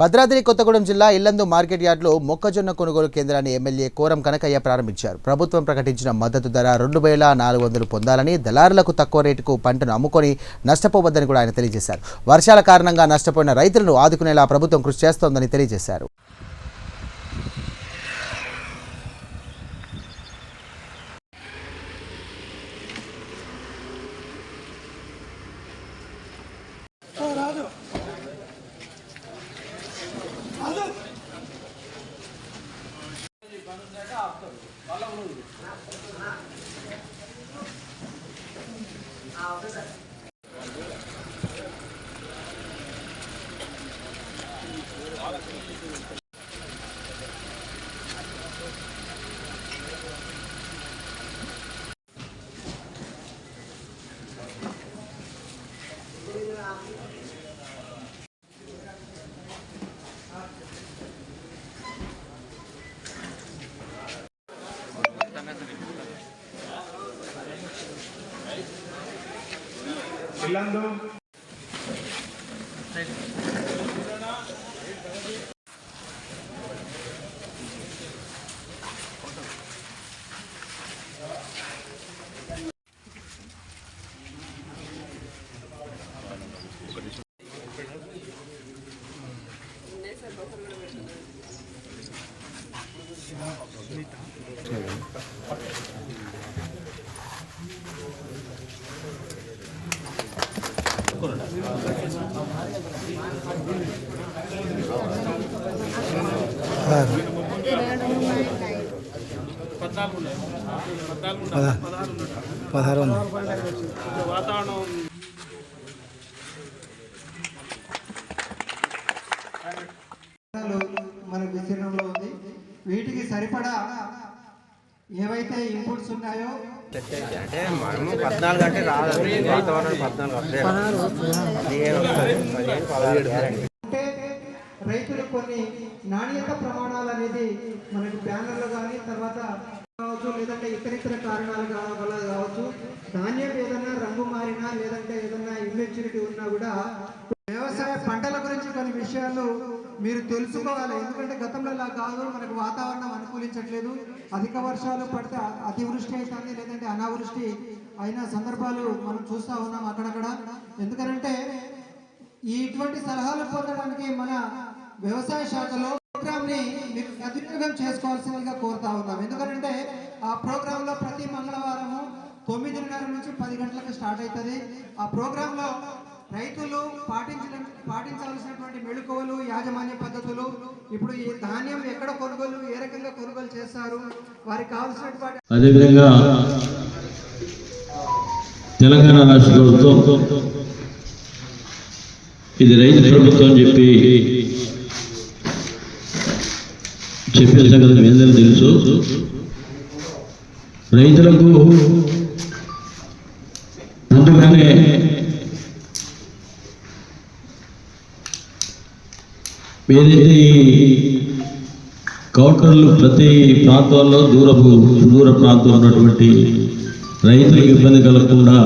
భద్రాద్రి కొత్తగూడెం జిల్లా ఇల్లందు మార్కెట్ యార్డ్లో మొక్కజొన్న కొనుగోలు కేంద్రాన్ని ఎమ్మెల్యే కోరం కనకయ్య ప్రారంభించారు. ప్రభుత్వం ప్రకటించిన మద్దతు ధర రెండు వేల నాలుగు వందలు పొందాలని దళారులకు తక్కువ రేటుకు పంటను అమ్ముకొని నష్టపోవద్దని కూడా ఆయన తెలియజేశారు. వర్షాల కారణంగా నష్టపోయిన రైతులను ఆదుకునేలా ప్రభుత్వం కృషి చేస్తోందని తెలియజేశారు. 好。这个。ఇల్లందు పదహారు విస్తీర్ణంలో ఉంది. వీటికి సరిపడా ఏవైతే ఇన్పుట్స్ ఉన్నాయో అంటే మనము పద్నాలుగు అంటే రాదు వాతావరణం పద్నాలుగు. పదిహేను పదిహేను రైతులు కొన్ని నాణ్యత ప్రమాణాలు అనేది మనకు బ్యానర్లు కానీ తర్వాత కావచ్చు లేదంటే ఇతర ఇతర కారణాల వల్ల కావచ్చు ధాన్యం ఏదైనా రంగు మారినా లేదంటే ఏదైనా ఇమ్మెచ్యూరిటీ ఉన్నా కూడా వ్యవసాయ పంటల గురించి కొన్ని విషయాలు మీరు తెలుసుకోవాలి. ఎందుకంటే గతంలో ఇలా కాదు మనకు వాతావరణం అనుకూలించట్లేదు. అధిక వర్షాలు పడితే అతివృష్టి అవుతుంది లేదంటే అనావృష్టి అయిన సందర్భాలు మనం చూస్తూ ఉన్నాం అక్కడక్కడ. ఎందుకనంటే ఈ ఇటువంటి సలహాలు పొందడానికి మన వ్యవసాయ శాఖలో ప్రోగ్రామ్ని మీరు సద్వినియోగం చేసుకోవాల్సిందిగా కోరుతా ఉన్నాం. ఎందుకంటే ఆ ప్రోగ్రామ్లో ప్రతి మంగళవారము తొమ్మిదిన్నర నుంచి పది గంటలకు స్టార్ట్ అవుతుంది. ఆ ప్రోగ్రామ్లో రైతులు పాటించిన పాటించాల్సినటువంటి మెళుకువలు యాజమాన్య పద్ధతులు ఇప్పుడు ఈ ధాన్యం ఎక్కడ కొనుగోలు ఏ రకంగా కొనుగోలు చేస్తారు వారికి కావాల్సినటువంటి అదేవిధంగా తెలంగాణ రాష్ట్ర ప్రభుత్వం ఇది రైతు ప్రభుత్వం చెప్పి చెప్పిన కదా మీ అందరూ తెలుసు. రైతులకు ముందుగానే ఏదైతే కౌంటర్లు ప్రతి ప్రాంతాల్లో దూరపు సుదూర ప్రాంతం ఉన్నటువంటి రైతులకు ఇబ్బంది కలగకుండా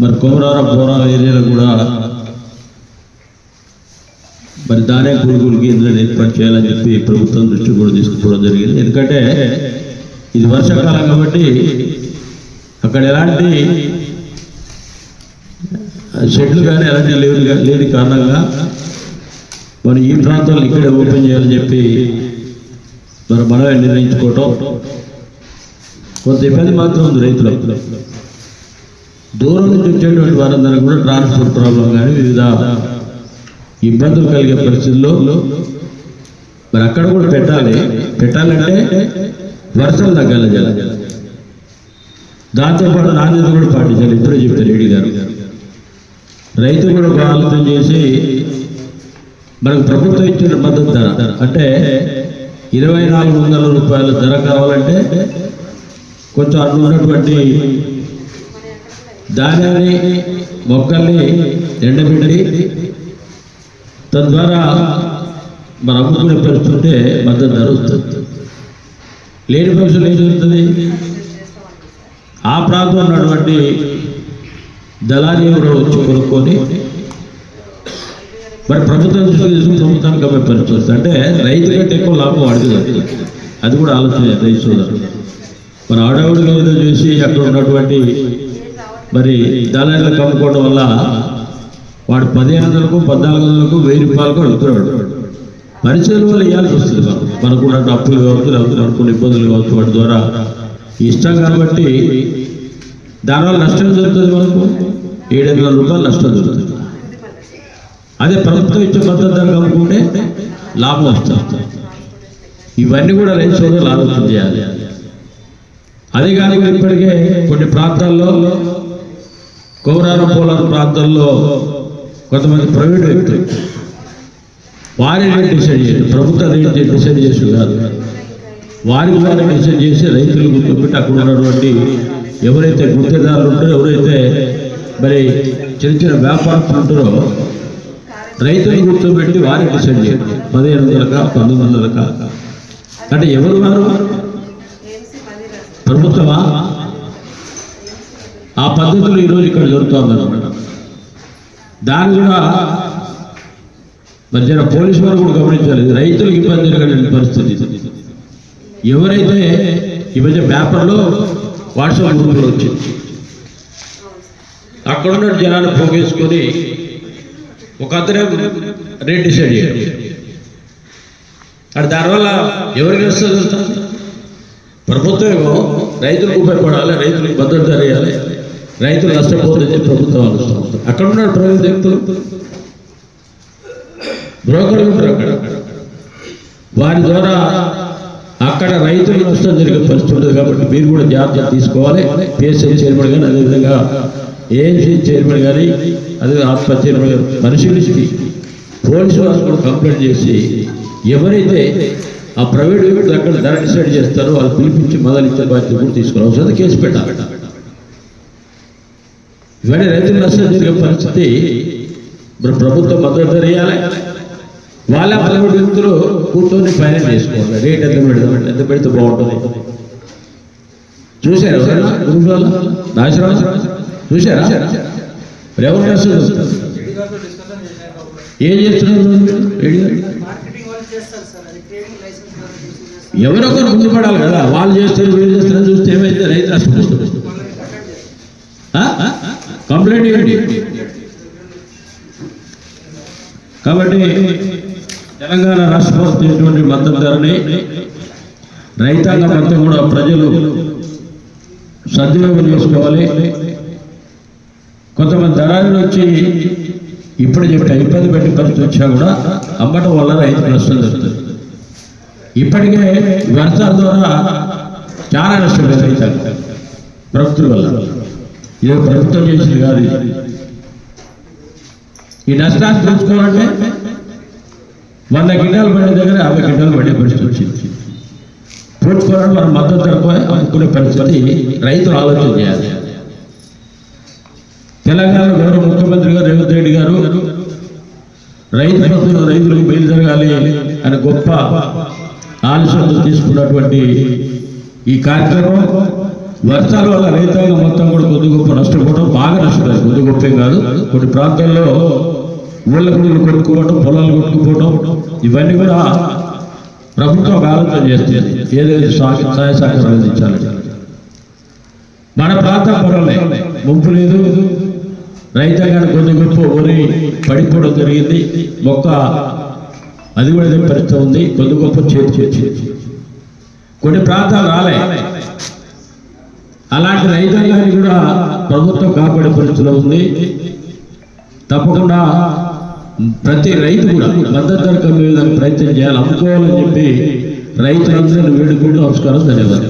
మరి కొమరారం పోరా ఏరియాలో కూడా మరి దానే కొనుగోలు ఇందులో ఏర్పాటు చేయాలని చెప్పి ప్రభుత్వం దృష్టి కూడా తీసుకుపోవడం జరిగింది. ఎందుకంటే ఇది వర్షాకాలం కాబట్టి అక్కడ ఎలాంటి షెడ్లు కానీ ఎలాంటి లేవు లేని కారణంగా మరి ఈ ప్రాంతాలు ఇక్కడే ఓపెన్ చేయాలని చెప్పి మరి మనమే నిర్ణయించుకోవటం కొంత ఇబ్బంది మాత్రం ఉంది రైతులకు దూరం నుంచి వచ్చేటువంటి వారందరూ కూడా ట్రాన్స్పోర్ట్ ప్రాబ్లం కానీ వివిధ ఇబ్బందులు కలిగే పరిస్థితుల్లో మరి అక్కడ కూడా పెట్టాలి. పెట్టాలంటే వర్షాలు తగ్గాలి జల దాంతోపాటు నాణ్యత కూడా పాటించాలి. ఇప్పుడే చెప్తారు రెడ్డి గారు. రైతు కూడా ఒక చేసి మనకు ప్రభుత్వం ఇచ్చిన మద్దతు ధర అంటే ఇరవై నాలుగు వందల రూపాయల ధర కావాలంటే కొంచెం అటు ఉన్నటువంటి ధాన్యాన్ని మొక్కల్ని ఎండబెట్టి తద్వారా మన అమ్ముకునే పరిస్థితుంటే మద్దతు ధర వస్తుంది. లేని పక్షులు ఏం జరుగుతుంది? ఆ ప్రాంతంలో ఉన్నటువంటి దళారీ ఎవరో వచ్చి కొనుక్కొని మరి ప్రభుత్వం తీసుకుని ప్రభుత్వానికి అమ్మే పరిస్థితి వస్తుంది. అంటే రైతు కంటే ఎక్కువ లాభం అడుగుతుంది అది కూడా ఆలోచన రైతు సోదరు మన ఆడవాడిగా ఏదో చూసి అక్కడ ఉన్నటువంటి మరి దళారులకు అమ్ముకోవడం వల్ల వాడు పదిహేను వందలకు పద్నాలుగు వందలకు వెయ్యి రూపాయలకు అడుగుతున్నాడు. పరిచయం వల్ల ఇవ్వాల్సి వస్తుంది మనం మనకు అప్పులు కావచ్చు లేకపోతే అనుకున్న ఇబ్బందులు కావచ్చు వాటి ద్వారా. ఇష్టం కాబట్టి దానివల్ల నష్టం జరుగుతుంది మనకు. ఏడు వందల రూపాయలు నష్టం జరుగుతుంది. అదే ప్రభుత్వం ఇచ్చే భద్రత కనుక్కుంటే లాభం వస్తుంది. ఇవన్నీ కూడా రైతు సోదరులు ఆలోచన చేయాలి. అదే కానీ ఇప్పటికే కొన్ని ప్రాంతాల్లో కౌరారం పోలారం ప్రాంతాల్లో కొంతమంది ప్రైవేట్ వ్యక్తులు. వారి డిసైడ్ చేసి ప్రభుత్వ డిసైడ్ చేసి కాదు. వారి ద్వారా డిసైడ్ చేసి రైతులు గుర్తుపెట్టి అక్కడ ఉన్నటువంటి ఎవరైతే గుర్తిదారులు ఉంటారో ఎవరైతే మరి చిన్న చిన్న వ్యాపారస్తులు ఉంటారో రైతులు గుర్తుపెట్టి వారి డిసైడ్ చేయండి పదిహేను వందలక పంతొమ్మిది వందలక. అంటే ఎవరు వారు? ప్రభుత్వమా? ఆ పద్ధతులు ఈరోజు ఇక్కడ జరుగుతుందన్నమాట దాన్ని కూడా మరి జర పోలీసు వారు కూడా గమనించాలి. రైతులకు ఇబ్బంది జరిగిన పరిస్థితి. ఎవరైతే ఈ మధ్య పేపర్లో వాట్సాప్ గ్రూపులో వచ్చింది. అక్కడ ఉన్న జనాన్ని పోగేసుకొని ఒక అతనే రేట్ డిసైడ్ చేయాలి అది దానివల్ల ఎవరికి వస్తుంది ప్రభుత్వం రైతులకు ఉపయోగపడాలి రైతులకు భద్రత చేయాలి రైతులు నష్టపోతుందని ప్రభుత్వం ఆలోచిస్తుంది అక్కడ ఉన్నాడు ప్రైవేట్ వ్యక్తులు బ్రోకర్లు ఉంటారు అక్కడ. వారి ద్వారా అక్కడ రైతులు నష్టం జరిగే పరిస్థితి ఉండదు కాబట్టి మీరు కూడా జాగ్రత్త తీసుకోవాలి. పిఎస్ఐ చైర్మన్ కానీ అదేవిధంగా ఏఎన్సీ చైర్మన్ కానీ అదే ఆసుపత్రి చైర్మన్ గారు పరిశీలించి పోలీసు వారు కూడా కంప్లైంట్ చేసి ఎవరైతే ఆ ప్రైవేట్ వ్యక్తులు అక్కడ ధర డిసైడ్ చేస్తారో వాళ్ళు పిలిపించి మొదలు ఇచ్చే బాధ్యత కూడా తీసుకుని అవసరం కేసు పెట్టాలి. ఇవన్నీ రైతులు నష్టం జరిగే పరిస్థితి మరి ప్రభుత్వం మద్దతు ధర ఇవ్వాలి వాళ్ళ ప్రైవేట్ వ్యక్తులు కూర్చొని ఫైనల్ చేసుకోవాలి. రేట్ ఎంత పెడదాం ఎంత పెడితే బాగుంటుంది. చూశారా ఎవరైనా నాశనం చూశారా? మరి ఎవరు నష్టం? ఏం చేస్తున్నారు మీరు? రెడీ గారు? ఎవరో ఒకరు ముందు పడాలి కదా. వాళ్ళు చేస్తారు వీళ్ళు చేస్తారు చూస్తే ఏమైతే రైతు నష్టపోతుంది ఆ? కంప్లైంట్ ఇవ్వండి కాబట్టి తెలంగాణ రాష్ట్ర ప్రభుత్వం మద్దతు ధరని రైతాంగం అంతా కూడా ప్రజలు సద్వినియోగం చేసుకోవాలి. కొంతమంది దళారులు వచ్చి ఇప్పుడు చెప్పి ఇబ్బంది పెట్టి పరిస్థితి వచ్చినా కూడా అమ్మటం వల్ల రైతు నష్టం జరుగుతుంది. ఇప్పటికే వ్యర్థాల ద్వారా చాలా నష్టం రైతాంగం ప్రభుత్వం వల్ల. ఇది ప్రభుత్వం చేసింది కాదు ఈ నష్టాన్ని తెలుసుకోవాలంటే వంద గిన్నెలు పడిన దగ్గర యాభై గిన్నెలు పడే పరిస్థితి వచ్చింది. పూడ్చుకోవడం మనం మద్దతు ధరకు అమ్ముకునే పరిస్థితి రైతులు ఆలోచన చేయాలి. తెలంగాణ గౌరవ ముఖ్యమంత్రి గారు రేవంత్ రెడ్డి గారు రైతు రైతులకు మేలు జరగాలి అని గొప్ప ఆలోచనలు తీసుకున్నటువంటి ఈ కార్యక్రమం వర్షాల వల్ల రైతాంగం మొత్తం కూడా కొద్ది గొప్ప నష్టపోవడం బాగా నష్టపోయింది కొద్ది గొప్పే కాదు. కొన్ని ప్రాంతాల్లో ఊళ్ళ గుళ్ళు కొట్టుకోవడం పొలాలు కొట్టుకుపోవడం ఇవన్నీ కూడా ప్రభుత్వం ఒక ఆలోచన చేస్తుంది. ఏదైతే సహాయ సహాయ సహకారాలు అందించాలి. మన ప్రాంతం పర్వాలే ముంపు లేదు. రైతాంగానికి కొద్ది గొప్ప వరి పడిపోవడం జరిగింది. మొక్క అది కూడా పరిస్థితి ఉంది. కొద్ది గొప్ప చేతి చేసి కొన్ని ప్రాంతాలు రాలే. అలాంటి రైతాంగాన్ని కూడా ప్రభుత్వం కాపాడే పరిస్థితిలో ఉంది. తప్పకుండా ప్రతి రైతు కూడా మద్దతు ధరకు అమ్మే విధంగా ప్రయత్నం చేయాలి అమ్ముకోవాలని చెప్పి రైతులందరూ వేడుకుంటూ నమస్కారం ధన్యవాదాలు.